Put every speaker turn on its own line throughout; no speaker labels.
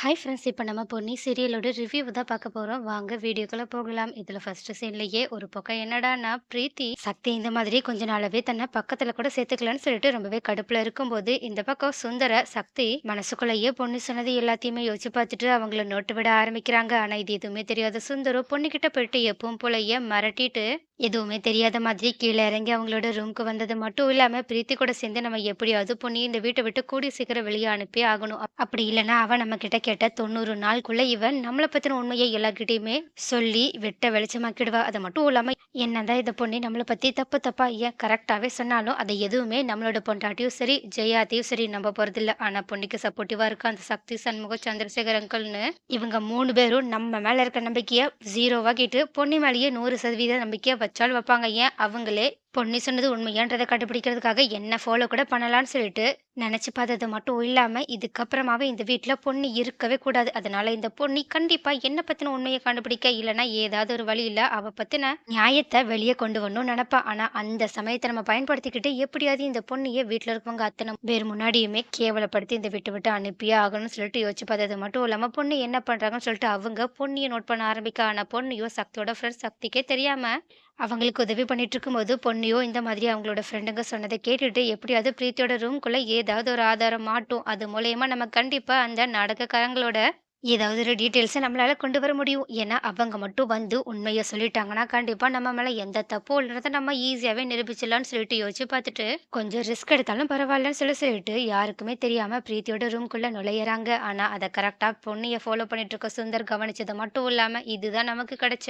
Hi friends இப்போ நம்ம Ponni சீரியலோட review தான் பார்க்க போகிறோம் வாங்க வீடியோக்குள்ளே போகலாம். இதில் ஃபஸ்ட்டு சீன்லேயே ஒரு பக்கம் என்னடான்னா, பிரீத்தி சக்தி இந்த மாதிரி கொஞ்ச நாளாவே தன்னை பக்கத்தில் கூட சேர்த்துக்கலன்னு சொல்லிட்டு ரொம்பவே கடுப்பில் இருக்கும்போது, இந்த பக்கம் சுந்தர சக்தி மனசுக்குள்ளேயே பொண்ணு சொன்னது எல்லாத்தையுமே யோசிச்சு பார்த்துட்டு அவங்கள நோட்டு விட ஆரம்பிக்கிறாங்க. ஆனால் இது எதுவுமே தெரியாத சுந்தரம் பொண்ணுக்கிட்ட போயிட்டு எப்பவும் போலயே மிரட்டிட்டு, எதுவுமே தெரியாத மாதிரி கீழே இறங்கி அவங்களோட ரூம்க்கு வந்தது மட்டும் இல்லாம, பிரீத்தி கூட சேர்ந்து நம்ம எப்படியாவது பொண்ணி இந்த வீட்டை விட்டு கூடிய சீக்கிரம் வெளியே அனுப்பி ஆகணும். அப்படி இல்லைன்னா அவன் நம்ம கிட்ட கேட்ட 90 நாளுக்குள்ள இவன் நம்மள பத்தின உண்மையை எல்லார்கிட்டயுமே சொல்லி வெட்ட வெளிச்சமாக்கிடுவா. அது மட்டும் இல்லாம என்னதான் இந்த பொண்ணு நம்மளை பத்தி தப்பு தப்பா ஏன் கரெக்டாகவே சொன்னாலும், அதை எதுவுமே நம்மளோட பொண்டாட்டியும் சரி, ஜெயாத்தையும் சரி நம்ப போறதில்ல. ஆனா பொண்ணுக்கு சப்போர்ட்டிவா இருக்க அந்த சக்தி, சண்முகம், சந்திரசேகர் அங்கிள்னு இவங்க மூணு பேரும் நம்ம மேல இருக்க நம்பிக்கைய 0 ஆக்கிட்டு, பொன்னி மேலேயே நூறு சதவீத நம்பிக்கையை வச்சாலும் வைப்பாங்க. ஏன் அவங்களே பொன்னி சொன்னது உண்மையான்றதை கண்டுபிடிக்கிறதுக்காக என்ன ஃபாலோ கூட பண்ணலான்னு சொல்லிட்டு நினச்சி பார்த்தது மட்டும் இல்லாமல் இதுக்கப்புறமாவே இந்த வீட்டில் பொண்ணு இருக்கவே கூடாது. அதனால இந்த பொண்ணு கண்டிப்பாக என்னை பற்றின உண்மையை கண்டுபிடிக்க, இல்லைன்னா ஏதாவது ஒரு வழியில அவ பற்றின நியாயத்தை வெளியே கொண்டு வரணும்னு நினப்பா ஆனால் அந்த சமயத்தை நம்ம பயன்படுத்திக்கிட்டு எப்படியாவது இந்த பொண்ணையே வீட்டில் இருக்கவங்க அத்தனை பேர் முன்னாடியுமே கேவலப்படுத்தி இந்த வீட்டை விட்டு அனுப்பியே ஆகணும்னு சொல்லிட்டு யோசிச்சு பார்த்தது மட்டும் இல்லாமல் பொண்ணு என்ன பண்ணுறாங்கன்னு சொல்லிட்டு அவங்க பொண்ணியை நோட் பண்ண ஆரம்பிக்க. ஆனால் பொண்ணையோ சக்தியோட ஃப்ரெண்ட் சக்திக்கே தெரியாமல் அவங்களுக்கு உதவி பண்ணிட்டு இருக்கும்போது, பொண்ணையோ இந்த மாதிரி அவங்களோட ஃப்ரெண்டுங்க சொன்னதை கேட்டுட்டு எப்படியாவது பிரீத்தியோட ரூம்க்குள்ள ஏதாவது ஒரு ஆதாரம் மாட்டும். அது மூலியமா நம்ம கண்டிப்பா அந்த நாடகக்காரங்களோட ஏதாவது ஒரு டீட்டெயில்ஸை நம்மளால் கொண்டு வர முடியும். ஏன்னா அவங்க மட்டும் வந்து உண்மையை சொல்லிட்டாங்கன்னா, கண்டிப்பாக நம்ம மேலே எந்த தப்பும் இல்லன்றத நம்ம ஈஸியாகவே நிரூபிச்சிடலாம்னு சொல்லிட்டு யோசிச்சு பார்த்துட்டு, கொஞ்சம் ரிஸ்க் எடுத்தாலும் பரவாயில்லன்னு சொல்லி சொல்லிட்டு யாருக்குமே தெரியாமல் பிரீத்தியோட ரூம்குள்ளே நுழையிறாங்க ஆனால் அதை கரெக்டாக பொண்ணையை ஃபாலோ பண்ணிட்டு இருக்க சுந்தர் கவனிச்சது மட்டும் இல்லாமல் இதுதான் நமக்கு கிடைச்ச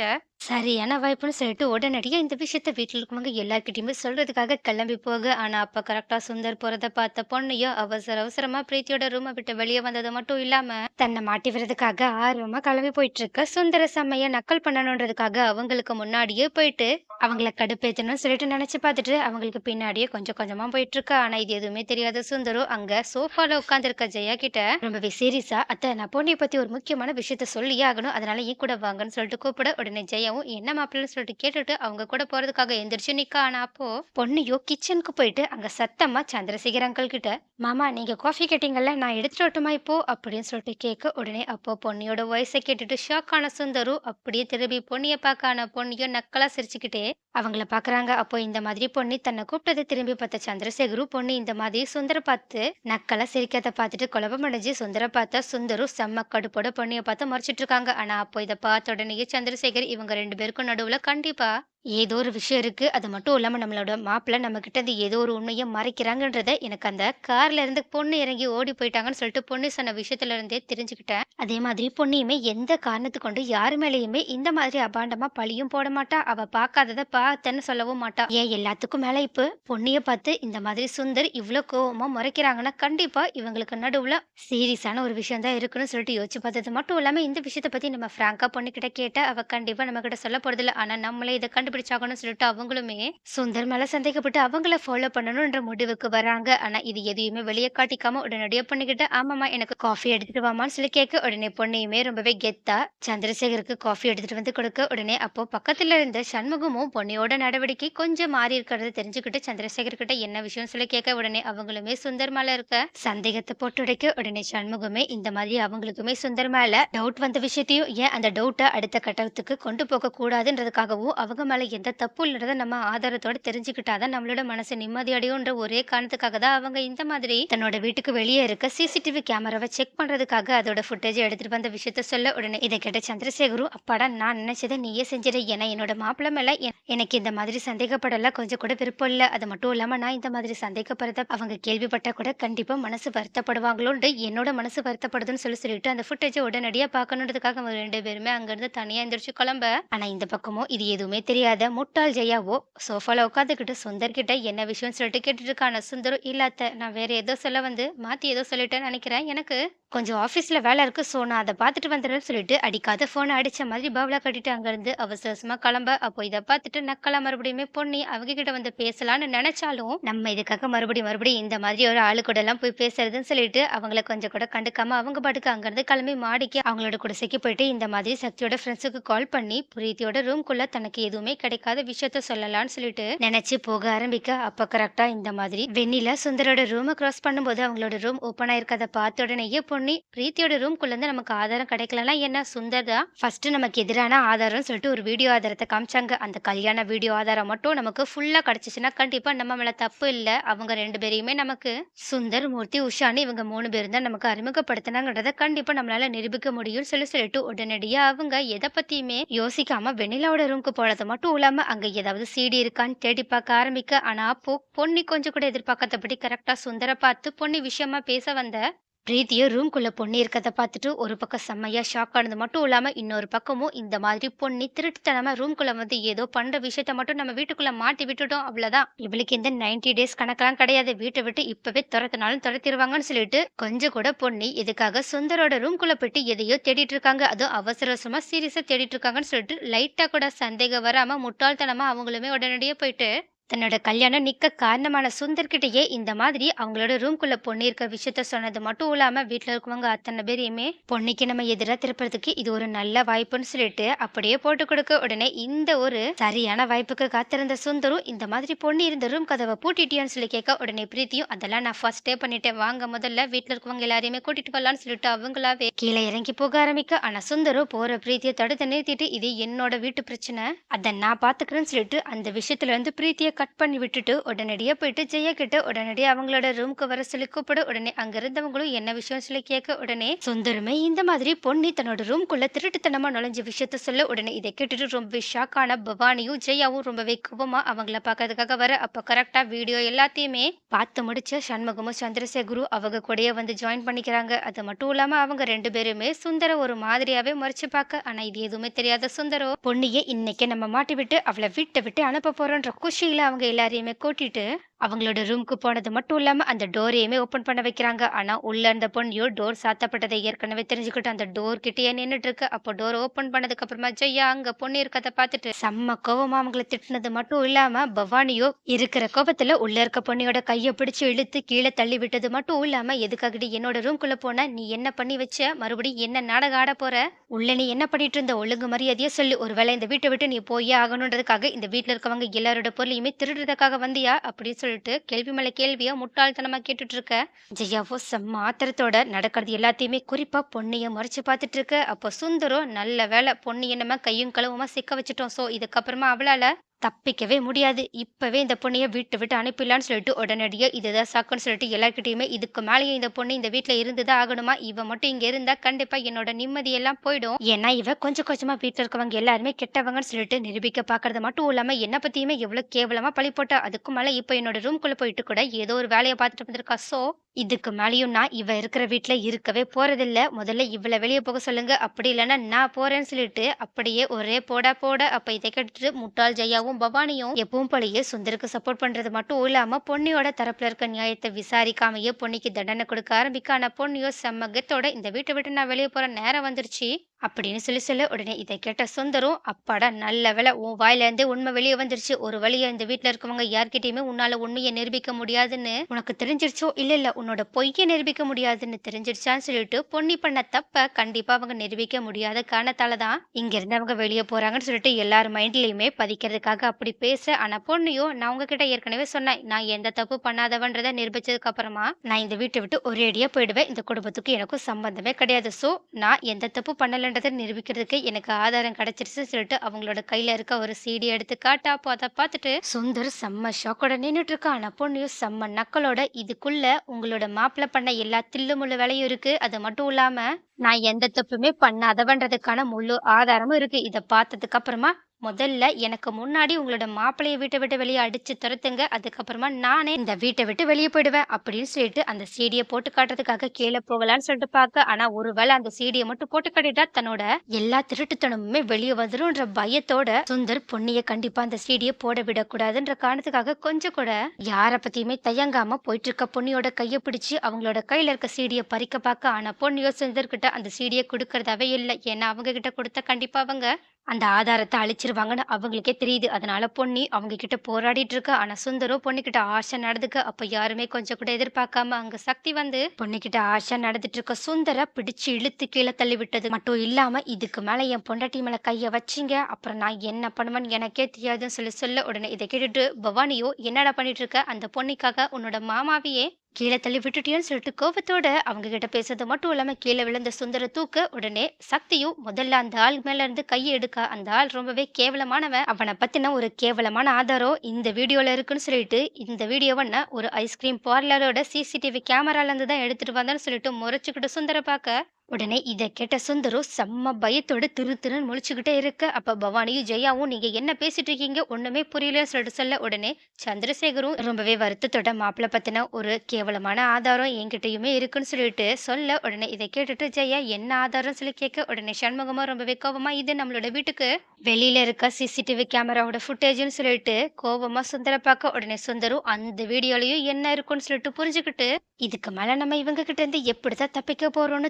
சரியான வாய்ப்புன்னு சொல்லிட்டு உடனடியாக இந்த விஷயத்த வீட்டில் இருக்கவங்க எல்லாருக்கிட்டையுமே சொல்கிறதுக்காக கிளம்பி போக. ஆனால் அப்போ கரெக்டாக சுந்தர் போகிறத பார்த்த பொண்ணையோ அவசர அவசரமாக பிரீத்தியோட ரூமை விட்டு வெளியே வந்தது மட்டும் இல்லாமல் தன்னை மாட்டி விடுறதுக்காக ஆர்வமா கிளம்பி போயிட்டு இருக்க சுந்தர சமைய நக்கல் பண்ணணுன்றதுக்காக அவங்களுக்கு முன்னாடியே போயிட்டு, அவங்கள கடுப்பேத்தணும்னு சொல்லிட்டு நினைச்சு பார்த்துட்டு, அவங்களுக்கு பின்னாடியே கொஞ்சம் கொஞ்சமா போயிட்டு இருக்கா. ஆனா இது எதுவுமே தெரியாத சுந்தரும் அங்க சோஃபால உட்காந்துருக்க ஜெயா கிட்ட ரொம்பவே சீரியஸா, "அத்த நான் பொண்ணை பத்தி ஒரு முக்கியமான விஷயத்த சொல்லியே ஆகணும். அதனால ஏன் கூட வாங்கன்னு" சொல்லிட்டு கூப்பிட, உடனே ஜெயாவும் என்ன மாப்பிள்ளைன்னு சொல்லிட்டு கேட்டுட்டு அவங்க கூட போறதுக்காக எந்திரிச்சு நிக்கா. ஆனா அப்போ பொண்ணையோ கிச்சனுக்கு போயிட்டு அங்க சத்தமா சந்திரசேகர் அங்கிள் கிட்ட, "மாமா நீங்க காஃபி கேட்டீங்கல்ல, நான் எடுத்துட்டு வரட்டுமா இப்போ?" அப்படின்னு சொல்லிட்டு கேட்க, உடனே அப்போ பொன்னியோட வாய்ஸை கேட்டுட்டு ஷாக் ஆன சுந்தரும் அப்படியே திரும்பி பொன்னிய பார்க்க. ஆன பொன்னியும் நக்கலா சிரிச்சுக்கிட்டே அவங்கள பாக்குறாங்க அப்போ இந்த மாதிரி பொன்னி தன்னை கூப்பிட்டதை திரும்பி பார்த்த சந்திரசேகரும், பொன்னி இந்த மாதிரி சுந்தர பார்த்து நக்கலா சிரிக்கிறத பார்த்துட்டு குழப்பம் அடைஞ்சு சுந்தர பார்த்தா சுந்தரும் செம்ம கடுப்போட பொன்னிய பார்த்து மறைச்சிட்டு இருக்காங்க. ஆனா அப்போ இதை பார்த்த உடனேயே சந்திரசேகர் இவங்க ரெண்டு பேருக்கும் நடுவுல கண்டிப்பா ஏதோ ஒரு விஷயம் இருக்குது அது மட்டும் இல்லாமல் நம்மளோட மாப்பிள்ளை நம்மக்கிட்ட இருந்து ஏதோ ஒரு உண்மையை மறைக்கிறாங்கன்றத எனக்கு அந்த கார்ல இருந்து பொண்ணு இறங்கி ஓடி போயிட்டாங்கன்னு சொல்லிட்டு பொண்ணு சொன்ன விஷயத்துல இருந்தே தெரிஞ்சுக்கிட்டேன். அதே மாதிரி பொண்ணையுமே எந்த காரணத்து கொண்டு யார் மேலேயுமே இந்த மாதிரி அபாண்டமா பழியும் போட மாட்டா. அவ பார்க்காததை பார்த்தேன்னு சொல்லவும் மாட்டா. ஏன் எல்லாத்துக்கும் மேல இப்போ பொன்னிய பார்த்து இந்த மாதிரி சுந்தர் இவ்வளோ கோவமா முறைக்கிறாங்கன்னா, கண்டிப்பா இவங்களுக்கு நடுவுல சீரியஸான ஒரு விஷயம் தான் இருக்குன்னு சொல்லிட்டு யோசிச்சு பார்த்தது மட்டும் இல்லாமல் இந்த விஷயத்தை பத்தி நம்ம ஃப்ராங்கா பொண்ணுக்கிட்ட கேட்டால் அவ கண்டிப்பா நம்மக்கிட்ட சொல்ல போறதில்ல. ஆனால் நம்மளே இதை கண்டு கண்டுபிடிச்சாங்கன்னு சொல்லிட்டு அவங்களுமே சுந்தர் மேல சந்தேகப்பட்டு அவங்கள ஃபாலோ பண்ணணும்ன்ற முடிவுக்கு வராங்க. ஆனா இது எதையுமே வெளியே காட்டிக்காம உடனடியா பண்ணிக்கிட்டு "ஆமாம்மா எனக்கு காஃபி எடுத்துட்டு வாமான்னு" சொல்லி கேட்க, உடனே பொண்ணையுமே ரொம்பவே கெத்தா சந்திரசேகருக்கு காஃபி எடுத்துட்டு வந்து கொடுக்க, உடனே அப்போ பக்கத்துல இருந்த சண்முகமும் பொன்னியோட நடவடிக்கை கொஞ்சம் மாறி இருக்கிறத தெரிஞ்சுக்கிட்டு சந்திரசேகர் கிட்ட என்ன விஷயம்னு சொல்லி கேட்க, உடனே அவங்களுமே சுந்தர் மேல இருக்க சந்தேகத்தை போட்டு உடைக்க, உடனே சண்முகமே இந்த மாதிரி அவங்களுக்குமே சுந்தர் மேல டவுட் வந்த விஷயத்தையும், ஏன் அந்த டவுட்டை அடுத்த கட்டத்துக்கு கொண்டு போக கூடாதுன்றதுக்காகவும், அவங்க மேல எந்த தப்பு இல்லைன்றதை நம்ம ஆதாரத்தோட தெரிஞ்சுக்கிட்டா தான் நம்மளோட மனசு நிம்மதி அடையும்ன்ற ஒரே காரணத்துக்காக தான் அவங்க இந்த மாதிரி தன்னோட வீட்டுக்கு வெளியே இருக்க சிசிடிவி கேமராவை செக் பண்றதுக்காக அதோட ஃபுட்டேஜ் எடுத்துட்டு வந்த விஷயத்த சொல்ல, உடனே இதை கேட்ட சந்திரசேகரும், "அப்பாடா நான் நினைச்சதை நீயே செஞ்சிட. ஏன்னா என்னோட மாப்பிள்ள மேல எனக்கு இந்த மாதிரி சந்தேகப்படல கொஞ்சம் கூட விருப்பம் இல்லை. அது மட்டும் இல்லாம நான் இந்த மாதிரி சந்தேகப்படுறத அவங்க கேள்விப்பட்டா கூட கண்டிப்பா மனசு வருத்தப்படுவாங்களோன்ட்டு என்னோட மனசு வருத்தப்படுதுன்னு சொல்லி சொல்லிட்டு அந்த ஃபுட்டேஜை உடனடியா பார்க்கணுன்றதுக்காக அவங்க 2 பேருமே அங்கிருந்து தனியா எந்திரிச்சு கிளம்ப, ஆனா இந்த பக்கமோ இது எதுவுமே தெரியாது. முட்டாள் ஜெயாவோ சோஃபால உட்காந்துக்கிட்டு சுந்தர் கிட்ட என்ன விஷயம்னு சொல்லிட்டு கேட்டுட்டு இருக்கான சுந்தரும், இல்லாத நான் வேற ஏதோ சொல்ல வந்து மாத்தி ஏதோ சொல்லிட்டேன்னு நினைக்கிறேன். எனக்கு கொஞ்சம் ஆஃபீஸில் வேலை இருக்குது ஸோ நான் அதை பார்த்துட்டு வந்துடுறேன்னு" சொல்லிட்டு அடிக்காத ஃபோனை அடித்த மாதிரி பவலா கட்டிட்டு அங்கேருந்து அவசரமாக கிளம்ப, அப்போ இதை பார்த்துட்டு நக்கலா மறுபடியுமே பொண்ணி அவங்க கிட்ட வந்து பேசலான்னு நினச்சாலும் நம்ம இதுக்காக மறுபடியும் மறுபடியும் இந்த மாதிரி ஒரு ஆளு கூட எல்லாம் போய் பேசுறதுன்னு சொல்லிட்டு அவங்கள கொஞ்சம் கூட கண்டுக்காம அவங்க பாட்டுக்கு அங்கேருந்து கிளம்பி மாடிக்கு அவங்களோட குடிசைக்கு போயிட்டு இந்த மாதிரி சக்தியோட ஃப்ரெண்ட்ஸுக்கு கால் பண்ணி பிரீத்தியோட ரூம்குள்ள தனக்கு எதுவுமே கிடைக்காத விஷயத்த சொல்லலாம்னு சொல்லிட்டு நினச்சி போக ஆரம்பிக்க, அப்போ கரெக்டாக இந்த மாதிரி வெண்ணில சுந்தரோட ரூமை கிராஸ் பண்ணும்போது அவங்களோட ரூம் ஓப்பன் ஆயிருக்கதை பார்த்த உடனேயே பொன்னி பொன்னி பிரீத்தியோட ரூம்குள்ளேருந்து நமக்கு ஆதாரம் கிடைக்கலன்னா என்ன? சுந்தர் தான் ஃபஸ்ட்டு நமக்கு எதிரான ஆதாரம்னு சொல்லிட்டு ஒரு வீடியோ ஆதாரத்தை காமிச்சாங்க. அந்த கல்யாண வீடியோ ஆதாரம் மட்டும் நமக்கு ஃபுல்லாக கிடைச்சிச்சுன்னா கண்டிப்பாக நம்ம மேலே தப்பு இல்லை. அவங்க ரெண்டு பேரையுமே நமக்கு சுந்தர் மூர்த்தி உஷான்னு இவங்க மூணு பேரும் தான் நமக்கு அறிமுகப்படுத்தினாங்கன்றத கண்டிப்பாக நம்மளால் நிரூபிக்க முடியும்னு சொல்லி சொல்லிட்டு உடனடியாக அவங்க எதை பற்றியுமே யோசிக்காமல் வெண்ணிலாவோட ரூம்க்கு போனது மட்டும் இல்லாமல் அங்கே ஏதாவது சீடி இருக்கான்னு தேடி பார்க்க ஆரம்பிக்க. ஆனால் அப்போ பொன்னி கொஞ்சம் கூட எதிர்பார்க்காதபடி கரெக்டாக சுந்தர பார்த்து பொன்னி விஷயமா பேச வந்த பிரீத்திய ரூம்குள்ளே பொண்ணு இருக்கிறத பார்த்துட்டு ஒரு பக்கம் செம்மையாக ஷாக் ஆனது. மட்டும் இல்லாமல் இன்னொரு பக்கமும் இந்த மாதிரி பொண்ணு திருட்டுத்தனமாக ரூம்குள்ளே வந்து ஏதோ பண்ணுற விஷயத்த மட்டும் நம்ம வீட்டுக்குள்ளே மாட்டி விட்டுட்டோம் அவ்வளோதான் இவளுக்கு இந்த 90 டேஸ் கணக்கெல்லாம் கிடையாது. வீட்டை விட்டு இப்போவே துரத்தினாலும் துரத்திடுவாங்கன்னு சொல்லிட்டு கொஞ்சம் கூட பொண்ணு இதுக்காக சுந்தரோட ரூம்குள்ள போயிட்டு எதையோ தேடிட்டு இருக்காங்க. அதுவும் அவசர அவசரமாக சீரியஸாக தேடிட்டு இருக்காங்கன்னு சொல்லிட்டு லைட்டாக கூட சந்தேகம் வராமல் முட்டாள்தனமாக அவங்களுமே உடனடியே போயிட்டு தன்னோட கல்யாணம் நிக்க காரணமான சுந்தர்கிட்டயே இந்த மாதிரி அவங்களோட ரூம்குள்ள பொண்ணு இருக்க விஷயத்த சொன்னது மட்டும் இல்லாம வீட்டுல இருக்கவங்க அத்தனை பேரையுமே பொண்ணுக்கு நம்ம எதிரா திருப்புறதுக்கு இது ஒரு நல்ல வாய்ப்புன்னு சொல்லிட்டு அப்படியே போட்டு கொடுக்க உடனே இந்த ஒரு சரியான வாய்ப்புக்கு காத்திருந்த சுந்தரும் இந்த மாதிரி பொண்ணு இருந்த ரூம் கதவை பூட்டிட்டியான்னு சொல்லி கேட்க உடனே பிரீத்தியும் அதெல்லாம் நான் ஃபர்ஸ்டே பண்ணிட்டேன். வாங்க முதல்ல வீட்டுல இருக்கவங்க எல்லாரையுமே கூட்டிட்டு போலான்னு சொல்லிட்டு அவங்களாவே கீழே இறங்கி போக ஆரம்பிக்க. ஆனா சுந்தரும் போற பிரீத்தியை தடுத்து நிறுத்திட்டு இது என்னோட வீட்டு பிரச்சனை. அதை நான் பாத்துக்கிறேன்னு சொல்லிட்டு அந்த விஷயத்துல இருந்து பிரீத்தியை கட் பண்ணி விட்டுட்டு உடனடியாக போயிட்டு ஜெயா கிட்ட உடனடியாக அவங்களோட ரூம்க்கு வர சொல்லி கூப்பிட. உடனே அங்கிருந்தவங்களும் என்ன விஷயம் சொல்லி கேட்க உடனே சுந்தரமே இந்த மாதிரி பொன்னி தன்னோட ரூம்குள்ள திருட்டுத்தனமா நுழைஞ்ச விஷயத்த சொல்ல. உடனே இதை கேட்டுட்டு ரொம்ப ஷாக் ஆன பவானியும் ஜெயாவும் ரொம்பவே கோபமா அவங்கள பார்க்கறதுக்காக வர அப்ப கரெக்டா வீடியோ எல்லாத்தையுமே பார்த்து முடிச்ச சண்முகமும் சந்திரசேகரும் அவங்க கூடயே வந்து ஜாயின் பண்ணிக்கிறாங்க. அது மட்டும் இல்லாம அவங்க ரெண்டு பேருமே சுந்தர ஒரு மாதிரியாவே முறைச்சு பார்க்க. ஆனா இது எதுவுமே தெரியாத சுந்தரோ பொண்ணியை இன்னைக்கு நம்ம மாட்டி விட்டு அவளை வீட்டை விட்டு அனுப்ப போறோன்ற குஷியில அவங்க எல்லாரையுமே கூட்டிட்டு அவங்களோட ரூம்க்கு போனது மட்டும் இல்லாமல் அந்த டோரையுமே ஓப்பன் பண்ண வைக்கிறாங்க. ஆனால் உள்ள இருந்த பொண்ணியோ டோர் சாத்தப்பட்டதை ஏற்கனவே தெரிஞ்சுக்கிட்டு அந்த டோர் கிட்டேயே நின்றுட்டு இருக்கு அப்போ டோர் ஓப்பன் பண்ணதுக்கு அப்புறமா ஜெயா அங்க பொண்ணு இருக்கதை பார்த்துட்டு செம்ம கோபமா அவங்கள திட்டினது மட்டும் இல்லாம பவானியோ இருக்கிற கோபத்துல உள்ள இருக்க பொண்ணியோட கையை பிடிச்சு இழுத்து கீழே தள்ளி விட்டது மட்டும் இல்லாம எதுக்காகடி என்னோட ரூம்குள்ள போன? நீ என்ன பண்ணி வச்ச? மறுபடியும் என்ன நாடகம் ஆட போற? உள்ள நீ என்ன பண்ணிட்டு இருந்த? ஒழுங்கு மரியாதையா சொல்லி. ஒருவேளை இந்த வீட்டை விட்டு நீ போயே ஆகணுன்றதுக்காக இந்த வீட்டுல இருக்கவங்க எல்லாரோட பொருளையுமே திருடுறதுக்காக வந்தியா? அப்படின்னு சொல்லி சொல்லிட்டு கேள்வி மேல கேள்வியா முட்டாள்தனமா கேட்டுட்டு இருக்க ஜெயாவோ செம்ம ஆத்திரத்தோட நடக்கிறது எல்லாத்தையுமே குறிப்பா பொண்ணைய மறைச்சு பார்த்துட்டு இருக்க அப்போ சுந்தரம் நல்ல வேலை பொண்ணைய நம்ம கையும் களவுமா சிக்க வச்சுட்டோம். சோ இதுக்கப்புறமா அவளால தப்பிக்கவே முடியாது. இப்பவே இந்த பொண்ணையை விட்டு விட்டு அனுப்பிடலான்னு சொல்லிட்டு உடனடியே இதுதான் சாக்குன்னு சொல்லிட்டு எல்லாருக்கிட்டையுமே இதுக்கு மேலேயும் இந்த பொண்ணு இந்த வீட்டுல இருந்துதான் ஆகணுமா? இவ மட்டும் இங்க இருந்தா கண்டிப்பா என்னோட நிம்மதி எல்லாம் போயிடும். ஏன்னா இவ கொஞ்சம் கொஞ்சமா வீட்டுல இருக்கவங்க எல்லாருமே கெட்டவங்கன்னு சொல்லிட்டு நிரூபிக்க பாக்குறது மட்டும் இல்லாம என்ன பத்தியுமே எவ்வளவு கேவலமா பழி போட்டா. அதுக்கு மேல இப்ப என்னோட ரூம்குள்ள போயிட்டு கூட ஏதோ ஒரு வேலையை பார்த்துட்டு வந்திருக்கா. சோ இதுக்கு மேலேயும் நான் இவ இருக்கிற வீட்டில் இருக்கவே போகிறதில்ல முதல்ல இவளை வெளியே போக சொல்லுங்க. அப்படி இல்லைன்னா நான் போறேன்னு சொல்லிட்டு அப்படியே ஒரே போடா போட அப்போ இதை கேட்டுட்டு முட்டாள் ஜெயாவும் பவானியும் எப்பவும் போலயே சுந்தருக்கு சப்போர்ட் பண்றது மட்டும் இல்லாமல் பொன்னியோட தரப்புல இருக்க நியாயத்தை விசாரிக்காமையே பொன்னிக்கு தண்டனை கொடுக்க ஆரம்பிக்க. பொன்னியோ செம்மகத்தோட இந்த வீட்டை விட்டு நான் வெளியே போகிற நேரம் வந்துருச்சு. அப்படின்னு சொல்லி சொல்ல உடனே இதை கேட்ட சுந்தரும் அப்பாடா நல்ல வேலை உன் வாயிலேருந்தே உண்மை வெளியே வந்துருச்சு. ஒரு வழியை இந்த வீட்டில் இருக்கவங்க யார்கிட்டயுமே உன்னால உண்மையை நிரூபிக்க முடியாதுன்னு உனக்கு தெரிஞ்சிருச்சோ? இல்லை இல்லை உன்னோட பொய்யை நிரூபிக்க முடியாதுன்னு தெரிஞ்சிருச்சான்னு சொல்லிட்டு பொன்னி பண்ண தப்ப கண்டிப்பா அவங்க நிரூபிக்க முடியாத காரணத்தால தான் இங்க இருந்து அவங்க வெளியே போறாங்கன்னு சொல்லிட்டு எல்லார் மைண்ட்லயுமே பதிக்கிறதுக்காக அப்படி பேச ஆனா பொண்ணையும் நான் உங்ககிட்ட ஏற்கனவே சொன்னேன். நான் எந்த தப்பு பண்ணாதவன்றதை நிரூபிச்சதுக்கு அப்புறமா நான் இந்த வீட்டை விட்டு ஒரேடியா போயிடுவேன். இந்த குடும்பத்துக்கு எனக்கும் சம்பந்தமே கிடையாது. சோ நான் எந்த தப்பு பண்ணலன்றதை நிரூபிக்கிறதுக்கு எனக்கு ஆதாரம் கிடைச்சிருச்சு சொல்லிட்டு அவங்களோட கையில இருக்க ஒரு சீடி எடுத்து காட்டா அப்போ அதை பார்த்துட்டு சுந்தர் செம்ம ஷாக்கோட நின்றுட்டு இருக்கான் ஆனா பொண்ணையும் செம்ம நக்கலோட இதுக்குள்ள உங்களோட மாப்பிள்ள பண்ண எல்லா தில்லுமுள்ள வேலையும் இருக்கு. அது மட்டும் இல்லாம நான் எந்த தப்புமே பண்ணாதவன்றதுக்கான முழு ஆதாரமும் இருக்கு. இதை பார்த்ததுக்கு அப்புறமா முதல்ல எனக்கு முன்னாடி உங்களோட மாப்பிள்ளைய வீட்டை விட்டு வெளியே அடிச்சு துரத்துங்க. அதுக்கப்புறமா நானே இந்த வீட்டை விட்டு வெளியே போயிடுவேன் அப்படின்னு சொல்லிட்டு அந்த சீடியை போட்டு காட்டுறதுக்காக கீழே போகலான்னு சொல்லிட்டு பார்க்க. ஆனா ஒருவேளை அந்த சீடியை மட்டும் போட்டு காட்டிட்டா தன்னோட எல்லா திருட்டுத்தனமுமே வெளியே வந்துரும்ன்ற பயத்தோட சுந்தர் பொன்னிய கண்டிப்பா அந்த சீடியை போட விடக்கூடாதுன்ற காரணத்துக்காக கொஞ்சம் கூட யார பத்தியுமே தயங்காம போயிட்டு இருக்க பொன்னியோட கையை பிடிச்சு அவங்களோட கையில இருக்க சீடியை பறிக்க பார்க்க. ஆனா பொன்னியோ சுந்தர் கிட்ட அந்த சீடியை கொடுக்கறதாவே இல்லை. ஏன்னா அவங்க கிட்ட கொடுத்தா கண்டிப்பா அவங்க அந்த ஆதாரத்தை அழிச்சிருவாங்கன்னு அவங்களுக்கே தெரியுது. அதனால பொன்னி அவங்க கிட்ட போராடிட்டு இருக்கா ஆனா சுந்தரம் பொண்ணு கிட்ட நடந்துக்க. அப்ப யாருமே கொஞ்சம் கூட எதிர்பார்க்காம அங்க சக்தி வந்து பொண்ணு கிட்ட ஆஷா நடந்துட்டு இருக்க சுந்தர பிடிச்சு இழுத்து கீழே தள்ளி விட்டது மட்டும் இல்லாம இதுக்கு மேல என் பொண்டாட்டி மேல கைய வச்சீங்க. அப்புறம் நான் என்ன பண்ணுவேன்னு எனக்கே தெரியாதுன்னு சொல்லி சொல்ல உடனே இதை கேட்டுட்டு பவானியோ என்னடா பண்ணிட்டு இருக்க அந்த பொண்ணுக்காக உன்னோட மாமாவையே கீழே தள்ளி விட்டுட்டியோன்னு சொல்லிட்டு கோபத்தோட அவங்க கிட்ட பேசுறது மட்டும் இல்லாம கீழே விழுந்த சுந்தர தூக்க உடனே சக்தியும் முதல்ல அந்த ஆள் மேல இருந்து கையை எடுக்க அந்த ஆள் ரொம்பவே கேவலமானவன். அவனை பத்தின ஒரு கேவலமான ஆதாரம் இந்த வீடியோல இருக்குன்னு சொல்லிட்டு இந்த வீடியோவை ஒரு ஐஸ்கிரீம் பார்லரோட சிசிடிவி கேமரால இருந்து தான் எடுத்துட்டு வந்தேன்னு சொல்லிட்டு முறைச்சுக்கிட்டு சுந்தர பார்க்க. உடனே இதை கேட்ட சுந்தரும் செம்ம பயத்தோடு திரு திருன்னு முழிச்சுக்கிட்டே இருக்க. அப்ப பவானியும் ஜெயாவும் நீங்க என்ன பேசிட்டு இருக்கீங்க? ஒண்ணுமே புரியல சொல்லிட்டு சொல்ல. உடனே சந்திரசேகரும் ரொம்பவே வருத்தத்தோட மாப்பிள்ளை பத்தின ஒரு கேவலமான ஆதாரம் என்கிட்டயுமே இருக்குன்னு சொல்லிட்டு சொல்ல உடனே இதை கேட்டுட்டு ஜெயா என்ன ஆதாரம் சொல்லி கேட்க? உடனே சண்முகமா ரொம்பவே கோபமா இது நம்மளோட வீட்டுக்கு. வெளியில இருக்க சிசிடிவி கேமராவோட ஃபுட்டேஜ்னு சொல்லிட்டு கோபமா சுந்தர பார்க்க உடனே சுந்தரும் அந்த வீடியோலயும் என்ன இருக்குன்னு சொல்லிட்டு புரிஞ்சுக்கிட்டு இதுக்கு மேல நம்ம இவங்க கிட்ட இருந்து எப்படிதான் தப்பிக்க போறோம்னு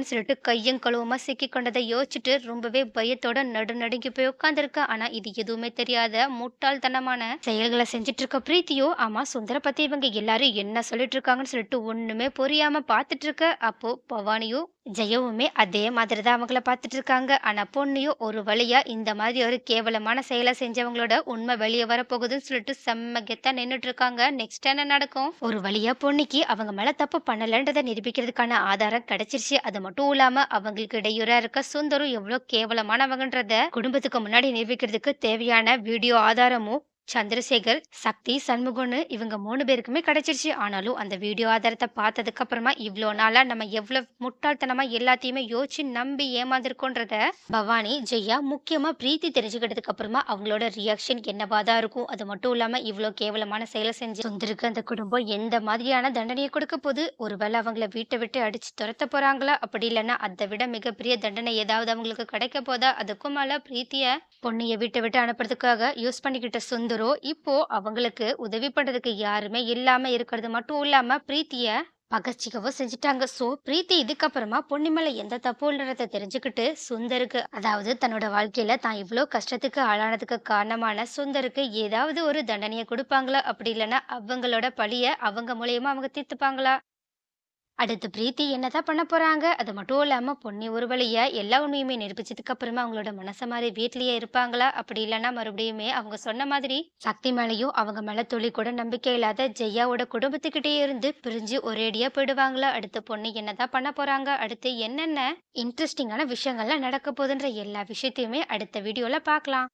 அப்படின்னு சொல்லிட்டு கையும் கழுவுமா சிக்கி கொண்டதை யோசிச்சுட்டு ரொம்பவே பயத்தோட நடு நடுங்கி போய் உட்காந்துருக்கா ஆனா இது எதுவுமே தெரியாத முட்டாள்தனமான செயல்களை செஞ்சுட்டு இருக்க பிரீத்தியோ ஆமா சுந்தர பத்தி இவங்க எல்லாரும் என்ன சொல்லிட்டு இருக்காங்கன்னு சொல்லிட்டு ஒண்ணுமே புரியாம பாத்துட்டு இருக்க அப்போ பவானியும் ஜெயவுமே அதே மாதிரி தான் அவங்கள பார்த்துட்டு இருக்காங்க ஆனா பொண்ணையும் ஒரு வழியா இந்த மாதிரி ஒரு கேவலமான செயலை செஞ்சவங்களோட உண்மை வெளியே வரப்போகுதுன்னு சொல்லிட்டு செம்ம கெத்தா நின்னுட்டு இருக்காங்க நெக்ஸ்ட் என்ன நடக்கும்? ஒரு வழியா பொண்ணுக்கு அவங்க மேல தப்பு பண்ணலன்றதை நிரூபிக்கிறதுக்கான ஆதாரம் கிடைச்சிருச்சு. அது மட்டும் இல்லாம அவங்களுக்கு இடையூறா இருக்க சுந்தரும் எவ்வளவு கேவலமானவங்கன்றத குடும்பத்துக்கு முன்னாடி நிரூபிக்கிறதுக்கு தேவையான வீடியோ ஆதாரமும் சந்திரசேகர் சக்தி சண்முகம்னு இவங்க மூணு பேருக்குமே கிடைச்சிருச்சு. ஆனாலும் அந்த வீடியோ ஆதாரத்தை பார்த்ததுக்கு அப்புறமா இவ்வளோ நாளாக நம்ம எவ்வளோ முட்டாள்தனமா எல்லாத்தையுமே யோசிச்சு நம்பி ஏமாந்துருக்கோன்றத பவானி ஜெயா முக்கியமாக பிரீத்தி தெரிஞ்சுக்கிட்டதுக்கு அப்புறமா அவங்களோட ரியாக்ஷன் என்னவா தான் இருக்கும். அது மட்டும் இல்லாமல் இவ்வளோ கேவலமான செயலை செஞ்சு வந்திருக்கு அந்த குடும்பம் எந்த மாதிரியான தண்டனையை கொடுக்க போது ஒருவேளை அவங்கள வீட்டை விட்டு அடிச்சு துரத்த போறாங்களா? அப்படி இல்லைன்னா அதை விட மிகப்பெரிய தண்டனை ஏதாவது அவங்களுக்கு கிடைக்க போதா? அதுக்கும் மேல பிரீத்திய பொண்ணைய வீட்டை விட்டு அனுப்புறதுக்காக யூஸ் பண்ணிக்கிட்ட சுந்தரம் இப்போ அவங்களுக்கு உதவி பண்றதுக்கு யாருமே இல்லாம இருக்கிறது மட்டும் இல்லாம பிரீத்திய பகச்சிக்கவும் செஞ்சுட்டாங்க. ஸோ பிரீத்தி இதுக்கப்புறமா பொன்னிமலை எந்த தப்பும் இல்லைன்றத தெரிஞ்சுக்கிட்டு சுந்தருக்கு அதாவது தன்னோட வாழ்க்கையில தான் இவ்வளோ கஷ்டத்துக்கு ஆளானதுக்கு காரணமான சுந்தருக்கு ஏதாவது ஒரு தண்டனையை கொடுப்பாங்களா? அப்படி இல்லைன்னா அவங்களோட பழிய அவங்க மூலியமா அவங்க தீர்த்துப்பாங்களா? அடுத்து பிரீத்தி என்னதான் பண்ண போறாங்க? அது மட்டும் இல்லாம பொன்னி ஒரு வழியாக எல்லா உண்மையுமே நிரூபிச்சதுக்கு அப்புறமா அவங்களோட மனச மாதிரி வீட்லயே இருப்பாங்களா? அப்படி இல்லைன்னா மறுபடியுமே அவங்க சொன்ன மாதிரி சக்தி மேலேயும் அவங்க மேல துளி கூட நம்பிக்கை இல்லாத ஜெயாவோட குடும்பத்துக்கிட்டே இருந்து பிரிஞ்சு ஒரேடியா போயிடுவாங்களா? அடுத்து பொண்ணு என்னதான் பண்ண போறாங்க? அடுத்து என்னென்ன இன்ட்ரெஸ்டிங்கான விஷயங்கள்லாம் நடக்க போகுதுன்ற எல்லா விஷயத்தையுமே அடுத்த வீடியோல பார்க்கலாம்.